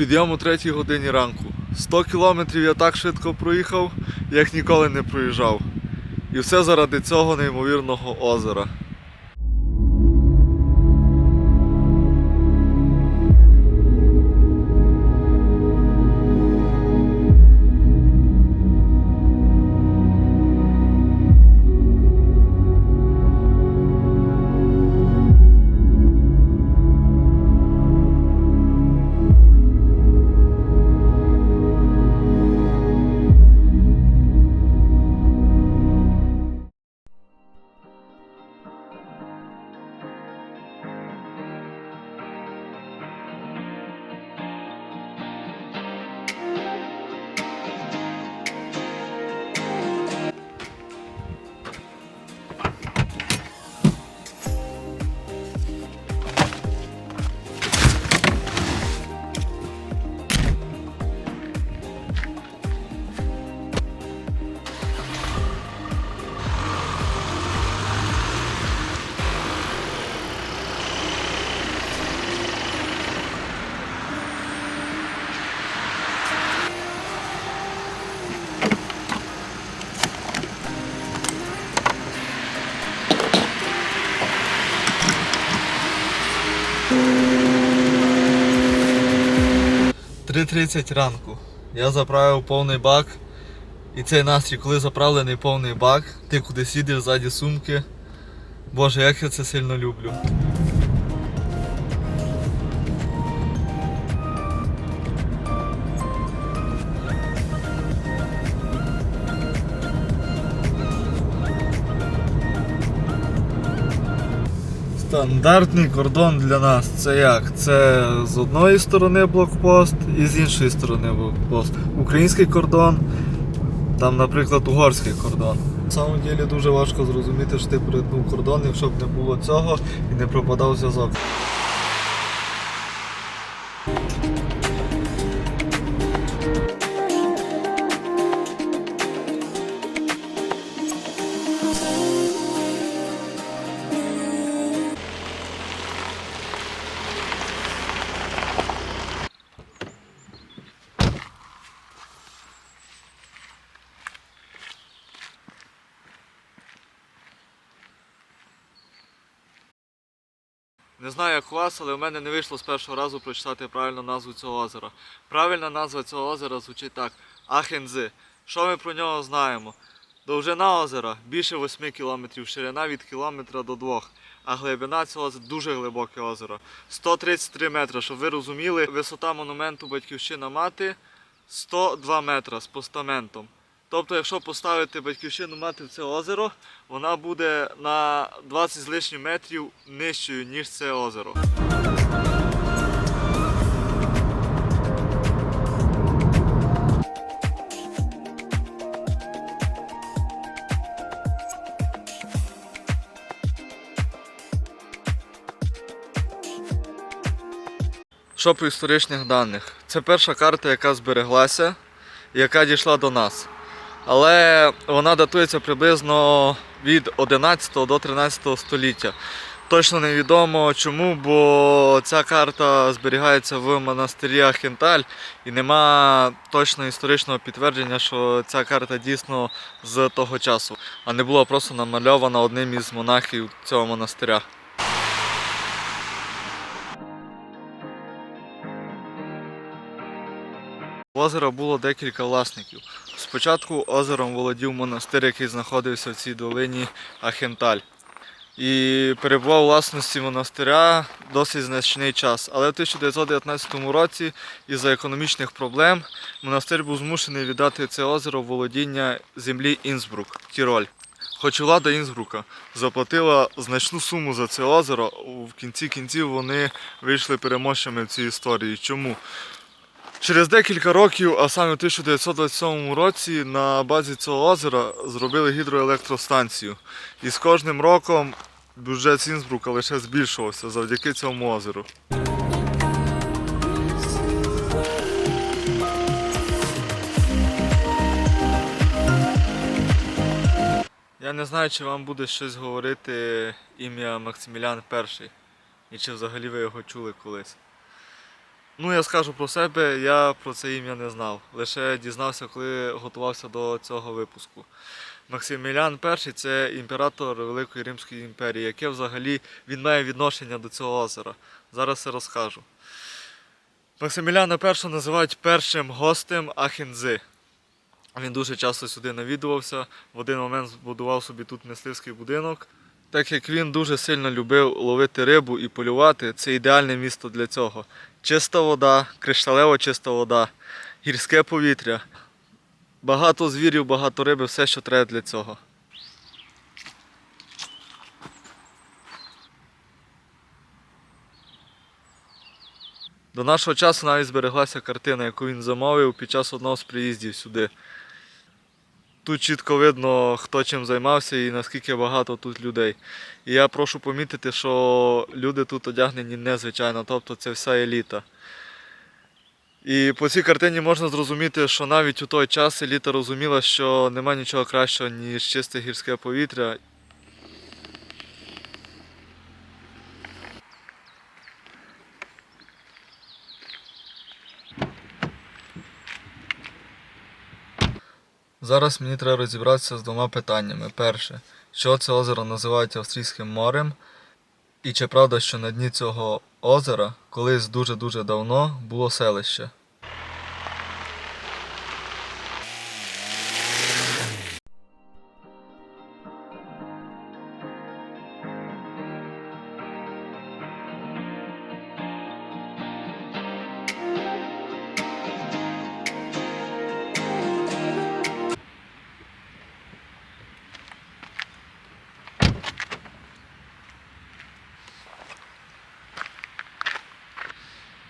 Підйом о 3 годині ранку. 100 кілометрів я так швидко проїхав, як ніколи не проїжджав. І все заради цього неймовірного озера. «3.30 ранку. Я заправив повний бак. І цей настрій, коли заправлений повний бак, ти куди сідеш ззаді сумки. Боже, як я це сильно люблю. Стандартний кордон для нас це як? Це з одної сторони блокпост і з іншої сторони блокпост. Український кордон, там, наприклад, угорський кордон. На самом ділі дуже важко зрозуміти, що ти перетнув кордон, якщо б не було цього і не пропадав зв'язок. Знаю, як у вас, але в мене не вийшло з першого разу прочитати правильну назву цього озера. Правильна назва цього озера звучить так: Ахензи. Що ми про нього знаємо? Довжина озера більше 8 кілометрів, ширина від кілометра до 2. А глибина цього озера дуже глибоке озеро. 133 метри, щоб ви розуміли, висота монументу Батьківщина мати 102 метра з постаментом. Тобто, якщо поставити батьківщину мати в це озеро, вона буде на 20 з лишнім метрів нижчою, ніж це озеро. Що по історичних даних? Це перша карта, яка збереглася, яка дійшла до нас. Але вона датується приблизно від 11 до 13 століття. Точно невідомо чому, бо ця карта зберігається в монастирі Ахенталь і нема точно історичного підтвердження, що ця карта дійсно з того часу, а не була просто намальована одним із монахів цього монастиря. Озера було декілька власників. Спочатку озером володів монастир, який знаходився в цій долині Ахенталь. І перебував у власності монастиря досить значний час. Але в 1919 році із-за економічних проблем монастир був змушений віддати це озеро володіння землі Інсбрук, Тіроль. Хоч влада Інсбрука заплатила значну суму за це озеро, в кінці кінців вони вийшли переможцями в цій історії. Чому? Через декілька років, а саме в 1927 році, на базі цього озера зробили гідроелектростанцію. І з кожним роком бюджет Сінсбрука лише збільшувався завдяки цьому озеру. Я не знаю, чи вам буде щось говорити ім'я Максимілян І, і чи взагалі ви його чули колись. Ну, я скажу про себе, я про це ім'я не знав. Лише дізнався, коли готувався до цього випуску. Максимілян І це імператор Великої Римської імперії, яке взагалі він має відношення до цього озера. Зараз все розкажу. Максиміляна І називають першим гостем Ахінзи. Він дуже часто сюди навідувався. В один момент збудував собі тут мисливський будинок. Так як він дуже сильно любив ловити рибу і полювати, це ідеальне місто для цього. Чиста вода, кришталево чиста вода, гірське повітря. Багато звірів, багато риби, все, що треба для цього. До нашого часу навіть збереглася картина, яку він замовив під час одного з приїздів сюди. Тут чітко видно, хто чим займався і наскільки багато тут людей. І я прошу помітити, що люди тут одягнені незвичайно, тобто це вся еліта. І по цій картині можна зрозуміти, що навіть у той час еліта розуміла, що нема нічого кращого, ніж чисте гірське повітря. Зараз мені треба розібратися з двома питаннями. Перше, що це озеро називають Австрійським морем, і чи правда, що на дні цього озера колись дуже-дуже давно було селище.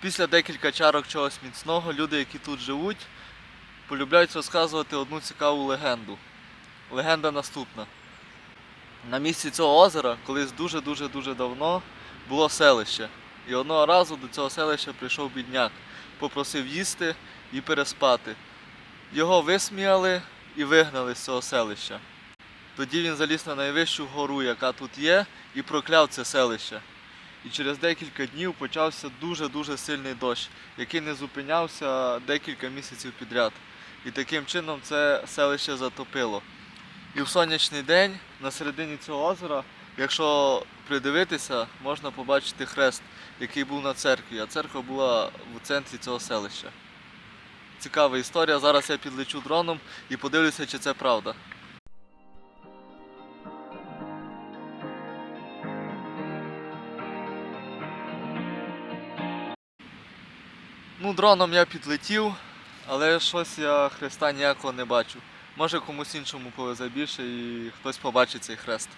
Після декілька чарок чогось міцного люди, які тут живуть, полюбляють розказувати одну цікаву легенду. Легенда наступна. На місці цього озера колись дуже-дуже дуже давно було селище. І одного разу до цього селища прийшов бідняк, попросив їсти і переспати. Його висміяли і вигнали з цього селища. Тоді він заліз на найвищу гору, яка тут є, і прокляв це селище. І через декілька днів почався дуже-дуже сильний дощ, який не зупинявся декілька місяців підряд. І таким чином це селище затопило. І в сонячний день на середині цього озера, якщо придивитися, можна побачити хрест, який був на церкві, а церква була в центрі цього селища. Цікава історія. Зараз я підлечу дроном і подивлюся, чи це правда. Дроном я підлетів, але щось я хреста ніякого не бачу. Може комусь іншому повезе більше і хтось побачить цей хрест.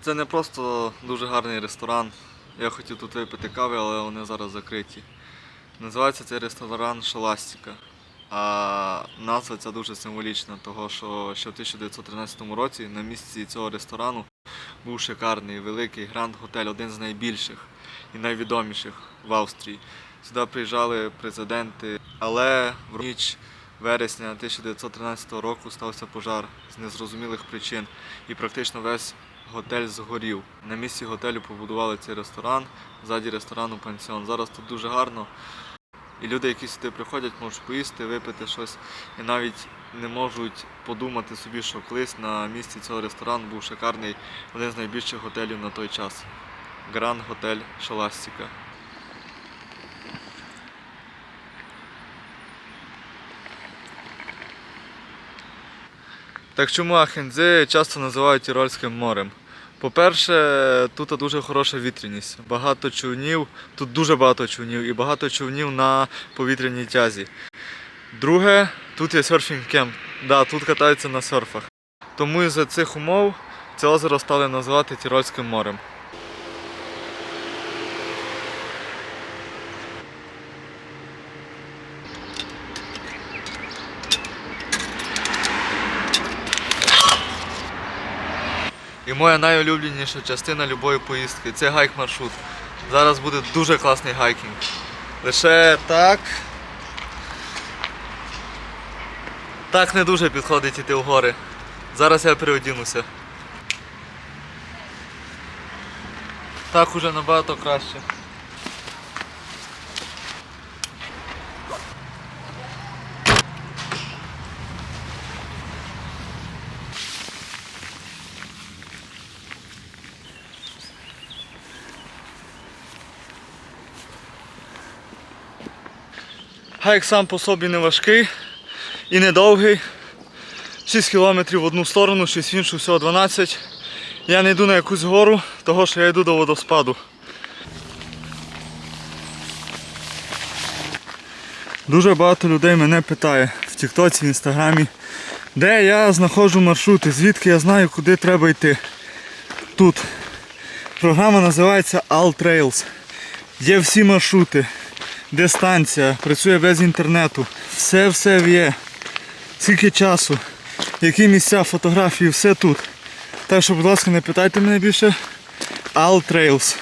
Це не просто дуже гарний ресторан. Я хотів тут випити кави, але вони зараз закриті. Називається цей ресторан Шаластіка. А назва ця дуже символічна, того що ще в 1913 році на місці цього ресторану був шикарний великий гранд готель, один з найбільших і найвідоміших в Австрії. Сюди приїжджали президенти, але в ніч вересня 1913 року стався пожар з незрозумілих причин, і практично весь готель згорів. На місці готелю побудували цей ресторан, ззаді ресторану пансіон. Зараз тут дуже гарно. І люди, які сюди приходять, можуть поїсти, випити щось і навіть не можуть подумати собі, що колись на місці цього ресторану був шикарний один з найбільших готелів на той час. Гранд Готель Шаластіка. Так чому Ахензи часто називають Тірольським морем? По-перше, тут дуже хороша вітряність. Багато човнів, тут дуже багато човнів і багато човнів на повітряній тязі. Друге, тут є серфінг кемп. Да, тут катаються на серфах. Тому із-за цих умов це озеро стали називати Тірольським морем. І моя найулюбленіша частина любої поїздки це гайк-маршрут. Зараз буде дуже класний гайкінг. Лише так. Так не дуже підходить іти в гори. Зараз я переодінуся. Так уже набагато краще. Хайк сам по собі не важкий і не довгий. 6 кілометрів в одну сторону, 6 в іншу, всього 12. Я не йду на якусь гору, того що я йду до водоспаду. Дуже багато людей мене питає в Тіктоці, в Інстаграмі, де я знаходжу маршрути, звідки я знаю, куди треба йти. Тут. Програма називається All Trails. Є всі маршрути, дистанція, працює без інтернету. Все-все є. Скільки часу, які місця, фотографії, все тут. Так що, будь ласка, не питайте мене більше. All Trails.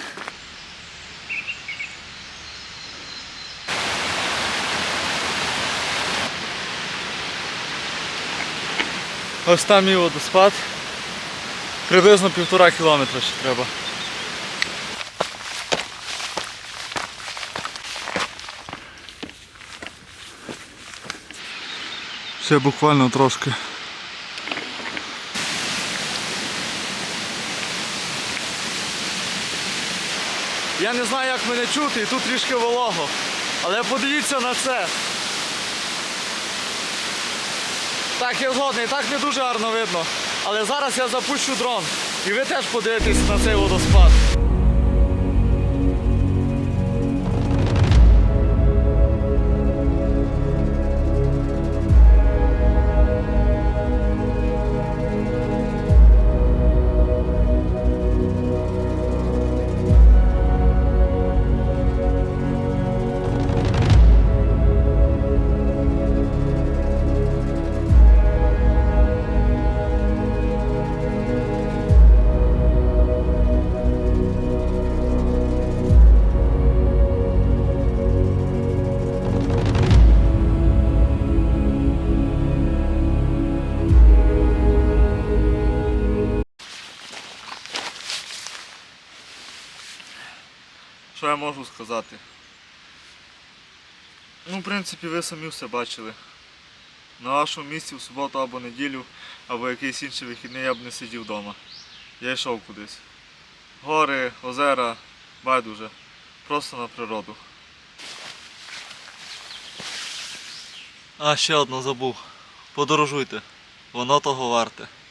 Ось там мій водоспад. Приблизно півтора кілометра ще треба. Ще буквально трошки. Я не знаю, як мене чути, і тут трішки волого. Але подивіться на це. Так, я згодний, так не дуже гарно видно. Але зараз я запущу дрон. І ви теж подивитесь на цей водоспад. Що я можу сказати? Ну, в принципі, ви самі все бачили. На вашому місці в суботу або неділю, або якийсь інший вихідний я б не сидів вдома. Я йшов кудись. Гори, озера, байдуже. Просто на природу. А, ще одно забув. Подорожуйте. Воно того варте.